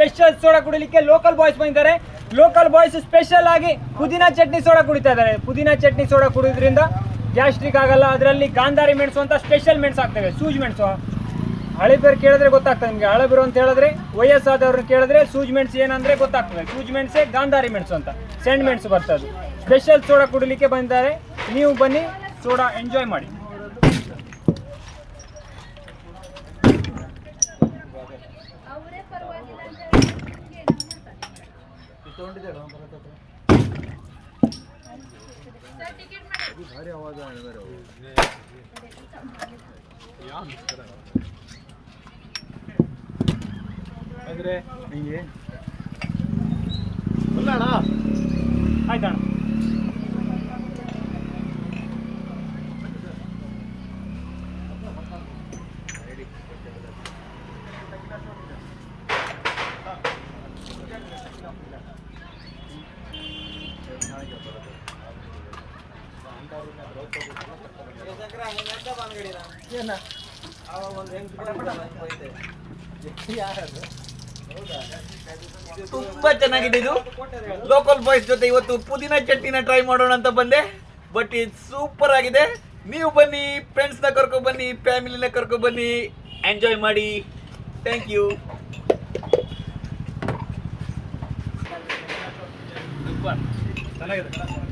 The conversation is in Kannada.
ಸ್ಪೆಷಲ್ ಸೋಡಾ ಕುಡಿಲಿಕ್ಕೆ ಲೋಕಲ್ ಬಾಯ್ಸ್ ಬಂದಿದ್ದಾರೆ. ಲೋಕಲ್ ಬಾಯ್ಸ್ ಸ್ಪೆಷಲ್ ಆಗಿ ಪುದೀನ ಚಟ್ನಿ ಸೋಡಾ ಕುಡಿತಾ ಇದ್ದಾರೆ. ಪುದೀನ ಚಟ್ನಿ ಸೋಡಾ ಕುಡಿಯೋದ್ರಿಂದ ಗ್ಯಾಸ್ಟ್ರಿಕ್ ಆಗಲ್ಲ, ಅದರಲ್ಲಿ ಗಾಂಧಾರಿ ಮೆಣಸು ಅಂತ ಸ್ಪೆಷಲ್ ಮೆಣಸು ಹಾಕ್ತೇವೆ ಸೂಜ್ ಮೆಣಸು. ಹಳೆ ಬೇರು ಕೇಳಿದ್ರೆ ಗೊತ್ತಾಗ್ತದೆ ನಿಮಗೆ. ಹಳೆ ಬೇರು ಅಂತ ಹೇಳಿದ್ರೆ ವಯಸ್ಸಾದವ್ರನ್ನ ಕೇಳಿದ್ರೆ ಸೂಜ್ ಮೆಣಸು ಏನಂದ್ರೆ ಗೊತ್ತಾಗ್ತದೆ. ಸೂಜ್ ಮೆಣಸೆ ಗಾಂಧಾರಿ ಮೆಣಸು ಅಂತ. ಸೆಂಡ್ ಮೆಣಸು ಬರ್ತದೆ. ಸ್ಪೆಷಲ್ ಸೋಡಾ ಕುಡಿಲಿಕ್ಕೆ ಬಂದಿದ್ದಾರೆ. ನೀವು ಬನ್ನಿ, ಸೋಡಾ ಎಂಜಾಯ್ ಮಾಡಿ. ಆಯ್ತಣ್ಣ ತುಂಬಾ ಚೆನ್ನಾಗಿದೆ ಇದು. ಲೋಕಲ್ ಬಾಯ್ಸ್ ಜೊತೆ ಇವತ್ತು ಪುದೀನ ಚಟ್ನಿನ ಟ್ರೈ ಮಾಡೋಣ ಅಂತ ಬಂದೆ. ಬಟ್ ಇದು ಸೂಪರ್ ಆಗಿದೆ. ನೀವು ಬನ್ನಿ ಫ್ರೆಂಡ್ಸ್ನ ಕರ್ಕೊ ಬನ್ನಿ ಫ್ಯಾಮಿಲಿನ ಕರ್ಕೊ ಬನ್ನಿ. ಎಂಜಾಯ್ ಮಾಡಿ. ಥ್ಯಾಂಕ್ ಯು ಚೆನ್ನಾಗಿದೆ